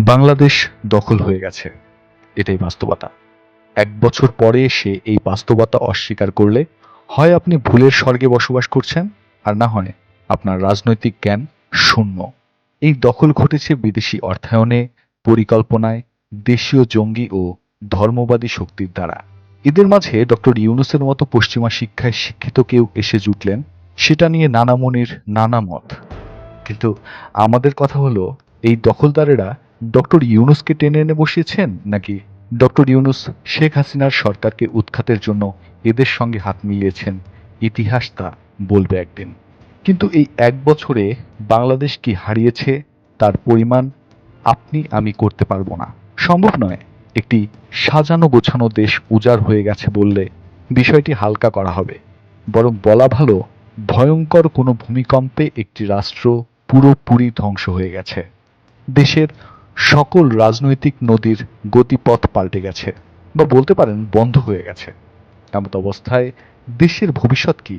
বাংলাদেশ দখল হয়ে গেছে। এটাই বাস্তবতা। এক বছর পরে এসে এই বাস্তবতা অস্বীকার করলে হয় আপনি ভুলের স্বর্গে বসবাস করছেন, আর না হয় আপনার রাজনৈতিক জ্ঞান শূন্য। এই দখল ঘটেছে বিদেশি অর্থায়নে, পরিকল্পনায়, দেশীয় জঙ্গি ও ধর্মবাদী শক্তির দ্বারা। এদের মাঝে ডক্টর ইউনুসের মতো পশ্চিমা শিক্ষায় শিক্ষিত কেউ এসে জুটলেন, সেটা নিয়ে নানা মনির নানা মত। কিন্তু আমাদের কথা হলো, এই দখলদারেরা ডক্টর ইউনুসকে টেনে এনে বসিয়েছেন নাকি ডক্টর ইউনুস শেখ হাসিনার সরকারকে উৎখাতের জন্য এদের সঙ্গে হাত মিলিয়েছেন? ইতিহাস তা বলবে একদিন। কিন্তু এই এক বছরে বাংলাদেশ কি হারিয়েছে? তার পরিমাণ আপনি আমি করতে পারব না। সম্ভব নয়। একটি সাজানো গোছানো দেশ উজাড় হয়ে গেছে বললে বিষয়টি হালকা করা হবে। বরং বলা ভালো, ভয়ঙ্কর কোনো ভূমিকম্পে একটি রাষ্ট্র পুরোপুরি ধ্বংস হয়ে গেছে। দেশের সকল রাজনৈতিক নদীর গতিপথ পাল্টে গেছে বা বলতে পারেন বন্ধ হয়ে গেছে। এমত অবস্থায় দেশের ভবিষ্যৎ কি?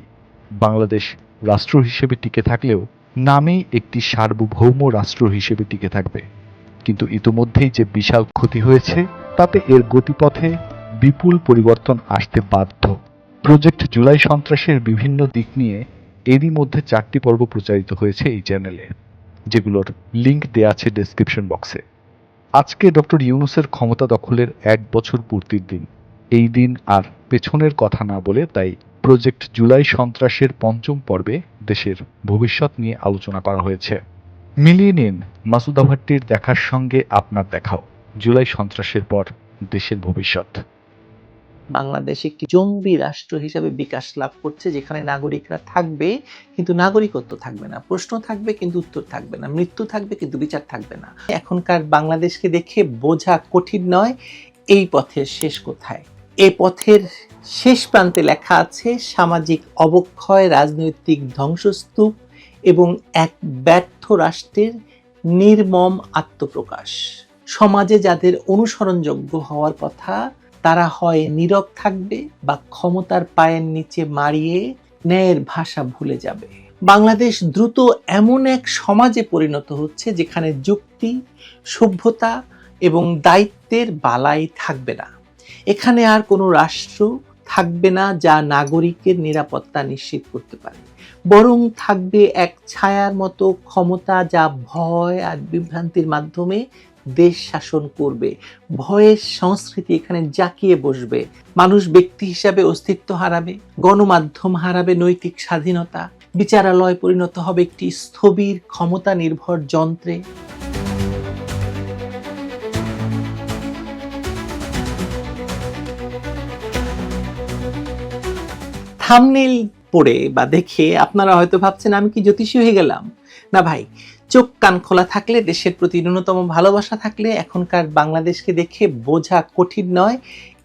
বাংলাদেশ রাষ্ট্র হিসেবে টিকে থাকলেও নামেই একটি সার্বভৌম রাষ্ট্র হিসেবে টিকে থাকবে। কিন্তু ইতোমধ্যেই যে বিশাল ক্ষতি হয়েছে, তাতে এর গতিপথে বিপুল পরিবর্তন আসতে বাধ্য। প্রজেক্ট জুলাই সন্ত্রাসের বিভিন্ন দিক নিয়ে এরই মধ্যে চারটি পর্ব প্রচারিত হয়েছে এই চ্যানেলে, যেগুলোর লিংক দেয়া আছে ডেসক্রিপশন বক্সে। আজকে ডক্টর ইউনুসের ক্ষমতা দখলের এক বছর পূর্তির দিন। এই দিন আর পেছনের কথা না বলে তাই প্রজেক্ট জুলাই সন্ত্রাসের পঞ্চম পর্বে দেশের ভবিষ্যৎ নিয়ে আলোচনা করা হয়েছে। মিলিয়ে নিন মাসুদা ভাট্টির দেখার সঙ্গে আপনার দেখাও। জুলাই সন্ত্রাসের পর দেশের ভবিষ্যৎ। বাংলাদেশ একটি জঙ্গি রাষ্ট্র হিসেবে বিকাশ লাভ করছে, যেখানে নাগরিকরা থাকবে, কিন্তু নাগরিকত্ব থাকবে না। প্রশ্ন থাকবে, কিন্তু উত্তর থাকবে না। মৃত্যু থাকবে, কিন্তু বিচার থাকবে না। এখনকার বাংলাদেশকে দেখে বোঝা কঠিন নয়, এই পথের শেষ কোথায়? এই পথের শেষ প্রান্তে লেখা আছে, সামাজিক অবক্ষয়, রাজনৈতিক ধ্বংসস্তূপ এবং এক ব্যর্থ রাষ্ট্রের নির্মম আত্মপ্রকাশ। সমাজে যাদের অনুসরণযোগ্য হওয়ার কথা তারা হয় নীরব থাকবে বা ক্ষমতার পায়ের নিচে মারিয়ে ন্যায়ের ভাষা ভুলে যাবে। বাংলাদেশ দ্রুত এমন এক সমাজে পরিণত হচ্ছে যেখানে যুক্তি, সভ্যতা এবং দায়িত্বের বালাই থাকবে না। এখানে আর কোনো রাষ্ট্র থাকবে না যা নাগরিকের নিরাপত্তা নিশ্চিত করতে পারে। বরং থাকবে এক ছায়ার মতো ক্ষমতা যা ভয় আর বিভ্রান্তির মাধ্যমে দেশ শাসন করবে। ভয়ের সংস্কৃতি এখানে জাকিয়ে বসবে। মানুষ ব্যক্তি হিসাবে অস্তিত্ব হারাবে, গণমাধ্যম হারাবে নৈতিক স্বাধীনতা, বিচারালয় পরিণত হবে একটি স্থবির ক্ষমতা নির্ভর যন্ত্রে। থামনেল পড়ে বা দেখে আপনারা হয়তো ভাবছেন, আমি কি জ্যোতিষী হয়ে গেলাম? না ভাই চোখ কান খোলা থাকলে দেশের প্রতি ন্যূনতম ভালোবাসা থাকলে এখনকার বাংলাদেশকে দেখে বোঝা কঠিন নয়,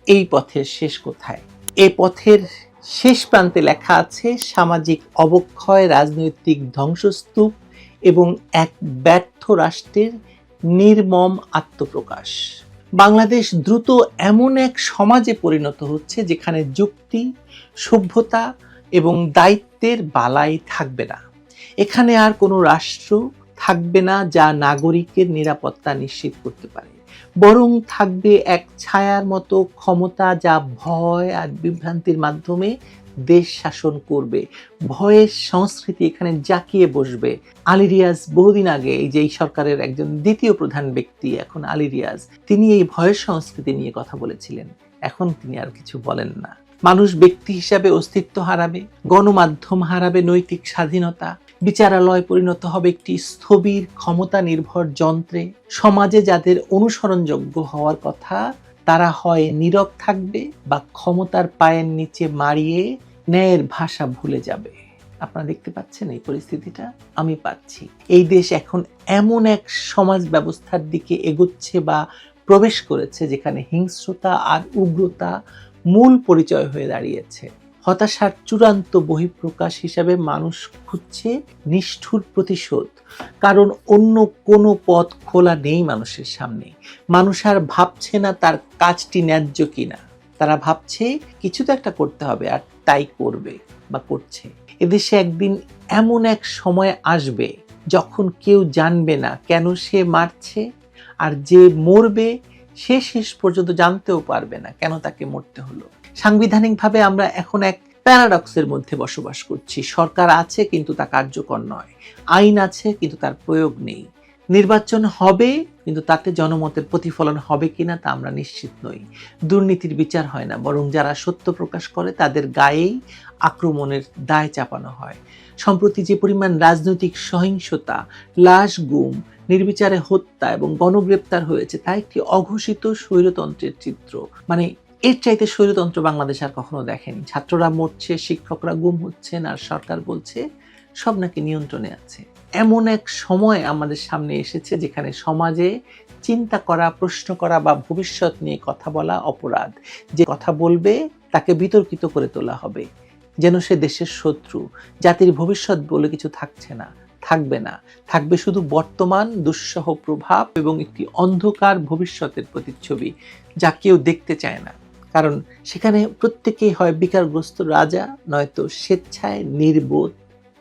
এই পথের শেষ কোথায়? এ পথের শেষ প্রান্তে লেখা আছে, সামাজিক অবক্ষয়, রাজনৈতিক ধ্বংসস্তূপ এবং এক ব্যর্থ রাষ্ট্রের নির্মম আত্মপ্রকাশ। বাংলাদেশ দ্রুত এমন এক সমাজে পরিণত হচ্ছে যেখানে যুক্তি, সভ্যতা এবং দায়িত্বের বালাই থাকবে না। এখানে আর কোনো রাষ্ট্র থাকবে না যা নাগরিকের নিরাপত্তা নিশ্চিত করতে পারে। বরং থাকবে এক ছায়ার মতো ক্ষমতা যা ভয় আর বিভ্রান্তির মাধ্যমে দেশ শাসন করবে। ভয়ের সংস্কৃতি এখানে জাকিয়ে বসবে। আলী রিয়াজ বহুদিন আগে এই যে এই সরকারের একজন দ্বিতীয় প্রধান ব্যক্তি, এখন আলী রিয়াজ তিনি এই ভয়ের সংস্কৃতি নিয়ে কথা বলেছিলেন। এখন তিনি আর কিছু বলেন না। মানুষ ব্যক্তি হিসাবে অস্তিত্ব হারাবে, গণমাধ্যম হারাবে নৈতিক স্বাধীনতা বিচারালয় পরিণত হবে একটি স্থবির ক্ষমতা নির্ভর যন্ত্রে। সমাজে যাদের অনুসরণযোগ্য হওয়ার কথা, তারা হয় নীরব থাকবে বা ক্ষমতার পায়ের নিচে মারিয়ে ন্যায়ের ভাষা ভুলে যাবে। আপনারা দেখতে পাচ্ছেন এই পরিস্থিতিটা, আমি পাচ্ছি। এই দেশ এখন এমন এক সমাজ ব্যবস্থার দিকে এগোচ্ছে বা প্রবেশ করেছে যেখানে হিংস্রতা আর উগ্রতা মূল পরিচয় হয়ে দাঁড়িয়েছে। হতাশার চূড়ান্ত বহিঃপ্রকাশ হিসাবে মানুষ খুঁজছে নিষ্ঠুর প্রতিশোধ। কারণ অন্য কোনো পথ খোলা নেই মানুষের সামনে। মানুষ আর ভাবছে না তার কাজটি ন্যায্য কিনা। তারা ভাবছে, কিছু তো একটা করতে হবে, আর তাই করবে বা করছে। এদেশে একদিন এমন এক সময় আসবে, যখন কেউ জানবে না কেন সে মারছে, আর যে মরবে সে শেষ পর্যন্ত জানতেও পারবে না কেন তাকে মরতে হলো। সাংবিধানিকভাবে আমরা এখন এক প্যারাডক্সের মধ্যে বসবাস করছি। সরকার আছে কিন্তু তা কার্যকর নয়। আইন আছে কিন্তু তার প্রয়োগ নেই। নির্বাচন হবে কিন্তু তাতে জনমতের প্রতিফলন হবে কিনা তা আমরা নিশ্চিত নই। দুর্নীতির বিচার হয় না, বরং যারা সত্য প্রকাশ করে তাদের গায়েই আক্রমণের দায় চাপানো হয়। সম্প্রতি যে পরিমাণ রাজনৈতিক সহিংসতা, লাশ, গুম, নির্বিচারে হত্যা এবং গণগ্রেপ্তার হয়েছে, তা একটি অঘোষিত স্বৈরতন্ত্রের চিত্র। মানে এর চাইতে স্বৈরতন্ত্র বাংলাদেশ আর কখনো দেখেনি। ছাত্ররা মরছে, শিক্ষকরা গুম হচ্ছেন আর সরকার বলছে, সব নাকি নিয়ন্ত্রণে আছে। এমন এক সময় আমাদের সামনে এসেছে যেখানে সমাজে চিন্তা করা, প্রশ্ন করা বা ভবিষ্যৎ নিয়ে কথা বলা অপরাধ। যে কথা বলবে, তাকে বিতর্কিত করে তোলা হবে। যেন সে দেশের শত্রু, জাতির ভবিষ্যৎ বলে কিছু থাকছে না, থাকবে না। থাকবে শুধু বর্তমান দুঃসহ প্রভাব এবং একটি অন্ধকার ভবিষ্যতের প্রতিচ্ছবি যা কেউ দেখতে চায় না। কারণ সেখানে প্রত্যেকেই হয় বিকারগ্রস্ত রাজা, নয়তো স্বেচ্ছায় নির্বোধ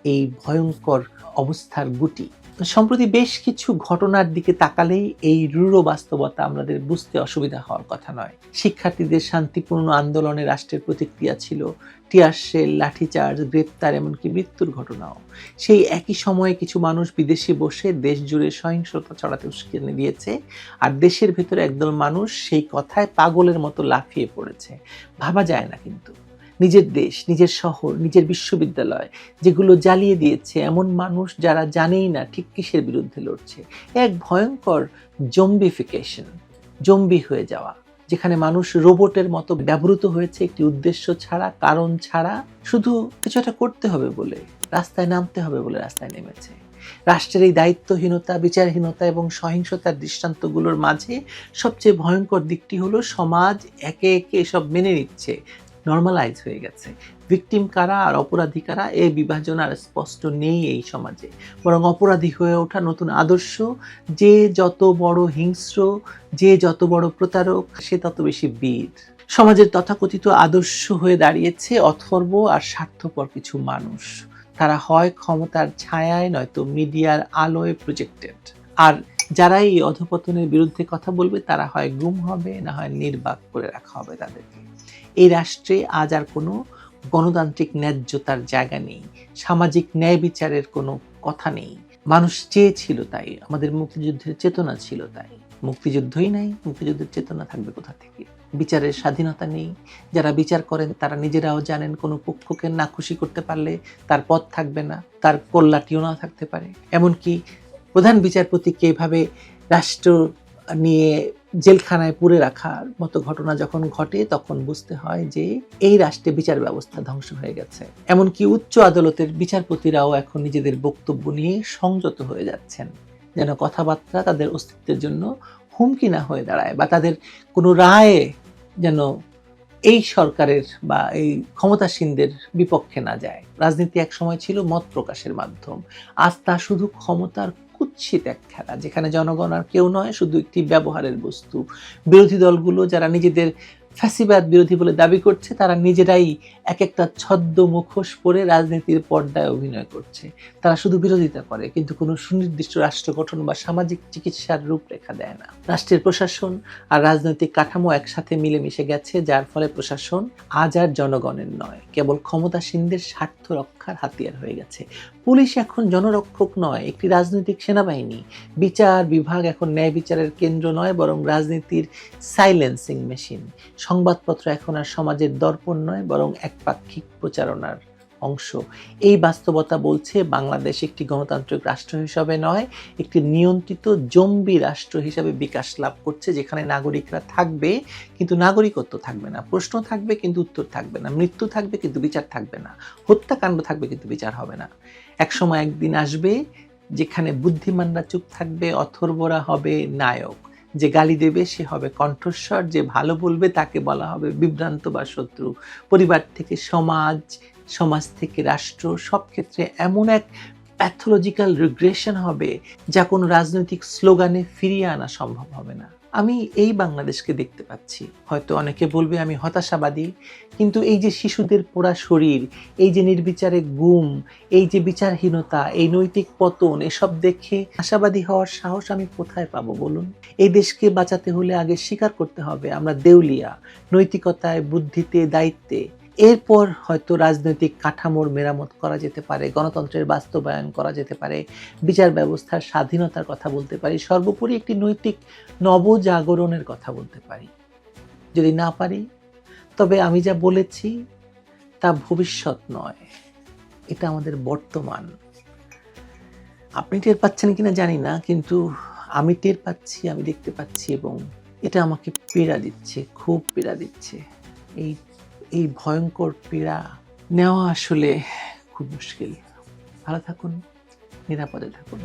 এই ভয়ঙ্কর অবস্থার গুটি। সম্প্রতি বেশ কিছু ঘটনার দিকে তাকালেই এই রূঢ় বাস্তবতা আমাদের বুঝতে অসুবিধা হওয়ার কথা নয়। শিক্ষার্থীদের শান্তিপূর্ণ আন্দোলনে রাষ্ট্রের প্রতিক্রিয়া ছিল, টিয়ার শেল, লাঠিচার্জ, গ্রেপ্তার, এমনকি মৃত্যুর ঘটনাও। সেই একই সময়ে কিছু মানুষ বিদেশে বসে দেশ জুড়ে সহিংসতা ছড়াতে উস্কানি দিয়েছে আর দেশের ভেতরে একদল মানুষ সেই কথায় পাগলের মতো লাফিয়ে পড়েছে। ভাবা যায় না কিন্তু। নিজের দেশ, নিজের শহর, নিজের বিশ্ববিদ্যালয়, যেগুলো জ্বালিয়ে দিয়েছে এমন মানুষ যারা জানেই না ঠিক কিসের বিরুদ্ধে লড়ছে। এক ভয়ঙ্কর জম্বিফিকেশন, জম্বি হয়ে যাওয়া, যেখানে মানুষ রোবটের মতো ব্যবহৃত হয়েছে একটি উদ্দেশ্য ছাড়া, কারণ ছাড়া শুধু কিছু একটা করতে হবে বলে, রাস্তায় নামতে হবে বলে রাস্তায় নেমেছে। রাষ্ট্রের এই দায়িত্বহীনতা, বিচারহীনতা এবং সহিংসতার দৃষ্টান্তগুলোর মাঝে সবচেয়ে ভয়ঙ্কর দিকটি হলো সমাজ একে একে এসব মেনে নিচ্ছে নর্মালাইজ হয়ে গেছে। ভিকটিম কারা আর অপরাধী কারা এই বিভাজন আর স্পষ্ট নেই এই সমাজে। বরং অপরাধী হয়ে ওঠা নতুন আদর্শ, যে যত বড় হিংস্র, যে যত বড় প্রতারক, সে তত বেশি বীর। সমাজের তথাকথিত আদর্শ হয়ে দাঁড়িয়েছে অথর্ব আর স্বার্থপর কিছু মানুষ। তারা হয় ক্ষমতার ছায়ায়, নয়তো মিডিয়ার আলোয় প্রজেক্টেড আর যারা এই অধপতনের বিরুদ্ধে কথা বলবে, তারা হয় গুম হবে, না হয় নির্বাক করে রাখা হবে তাদেরকে। এই রাষ্ট্রে আজ আর কোনো গণতান্ত্রিক ন্যায্যতার জায়গা নেই। সামাজিক ন্যায় বিচারের কোনো কথা নেই। মানুষ চেয়েছিল তাই। আমাদের মুক্তিযুদ্ধের চেতনা ছিল তাই। মুক্তিযুদ্ধই নাই, মুক্তিযুদ্ধের চেতনা থাকবে কোথা থেকে? বিচারের স্বাধীনতা নেই। যারা বিচার করেন, তারা নিজেরাও জানেন কোনো পক্ষকে না খুশি করতে পারলে তার পথ থাকবে না, তার কল্যাটিও না থাকতে পারে। এমনকি প্রধান বিচারপতিকে এভাবে রাষ্ট্র নিয়ে জেলখানায় পুরে রাখার মতো ঘটনা যখন ঘটে, তখন বুঝতে হয় যে এই রাষ্ট্রে বিচার ব্যবস্থা ধ্বংস হয়ে গেছে। এমনকি উচ্চ আদালতের বিচারপতিরাও এখন নিজেদের বক্তব্য নিয়ে সংযত হয়ে যাচ্ছেন। যেন কথাবার্তা তাদের অস্তিত্বের জন্য হুমকি না হয়ে দাঁড়ায় বা তাদের কোনো রায়ে যেন এই সরকারের বা এই ক্ষমতাসীনদের বিপক্ষে না যায়। রাজনীতি এক সময় ছিল মত প্রকাশের মাধ্যম। আজ তা শুধু ক্ষমতার কুৎসিত এক খেলা, যেখানে জনগণ আর কেউ নয়, শুধু একটি ব্যবহারের বস্তু। বিরোধী দলগুলো যারা নিজেদের ফ্যাসিবাদ বিরোধী বলে দাবি করছে, তারা নিজেরাই এক একটা ছদ্ম মুখোশ পরে রাজনীতির পর্দায় অভিনয় করছে। তারা শুধু বিরোধিতা করে, কিন্তু কোনো সুনির্দিষ্ট রাষ্ট্র গঠন বা সামাজিক চিকিৎসার রূপরেখা দেয় না। রাষ্ট্রের প্রশাসন আর রাজনৈতিক কাঠামো একসাথে মিলেমিশে গেছে, যার ফলে প্রশাসন আজ আর জনগণের নয়। কেবল ক্ষমতাসীনদের স্বার্থ রক্ষার হাতিয়ার হয়ে গেছে। পুলিশ এখন জনরক্ষক নয়, একটি রাজনৈতিক সেনাবাহিনী। বিচার বিভাগ এখন ন্যায় বিচারের কেন্দ্র নয়, বরং রাজনীতির সাইলেন্সিং মেশিন সংবাদপত্র এখন আর সমাজের দর্পণ নয়, বরং একপাক্ষিক প্রচারণার অংশ। এই বাস্তবতা বলছে বাংলাদেশ একটি গণতান্ত্রিক রাষ্ট্র হিসাবে নয়, একটি নিয়ন্ত্রিত জম্বি রাষ্ট্র হিসাবে বিকাশ লাভ করছে, যেখানে নাগরিকরা থাকবে, কিন্তু নাগরিকত্ব থাকবে না। প্রশ্ন থাকবে, কিন্তু উত্তর থাকবে না। মৃত্যু থাকবে, কিন্তু বিচার থাকবে না। হত্যাকাণ্ড থাকবে, কিন্তু বিচার হবে না। একসময় একদিন আসবে, যেখানে বুদ্ধিমানরা চুপ থাকবে, অথর্বরা হবে নায়ক। যে গালি দেবে, সে হবে কণ্ঠস্বর, যে ভালো বলবে তাকে বলা হবে বিভ্রান্ত বা শত্রু। পরিবার থেকে সমাজ সমাজ থেকে রাষ্ট্র, সব ক্ষেত্রে এমন এক প্যাথোলজিক্যাল রিগ্রেশন হবে যা কোনো রাজনৈতিক স্লোগানে ফিরিয়ে আনা সম্ভব হবে না। আমি এই বাংলাদেশকে দেখতে পাচ্ছি। হয়তো অনেকে বলবে আমি হতাশাবাদী, কিন্তু এই যে শিশুদের পোড়া শরীর, এই যে নির্বিচারে গুম এই যে বিচারহীনতা, এই নৈতিক পতন, এসব দেখে আশাবাদী হওয়ার সাহস আমি কোথায় পাবো বলুন? এই দেশকে বাঁচাতে হলে আগে স্বীকার করতে হবে আমরা দেউলিয়া, নৈতিকতায়, বুদ্ধিতে, দায়িত্বে। এরপর হয়তো রাজনৈতিক কাঠামোর মেরামত করা যেতে পারে, গণতন্ত্রের বাস্তবায়ন করা যেতে পারে, বিচার ব্যবস্থার স্বাধীনতার কথা বলতে পারি, সর্বোপরি একটি নৈতিক নবজাগরণের কথা বলতে পারি। যদি না পারি, তবে আমি যা বলেছি তা ভবিষ্যৎ নয়। এটা আমাদের বর্তমান। আপনি টের পাচ্ছেন কিনা জানি না, কিন্তু আমি টের পাচ্ছি, আমি দেখতে পাচ্ছি এবং এটা আমাকে পীড়া দিচ্ছে, খুব পীড়া দিচ্ছে। এই এই ভয়ঙ্কর পীড়া নেওয়া আসলে খুব মুশকিল। ভালো থাকুন নিরাপদে থাকুন।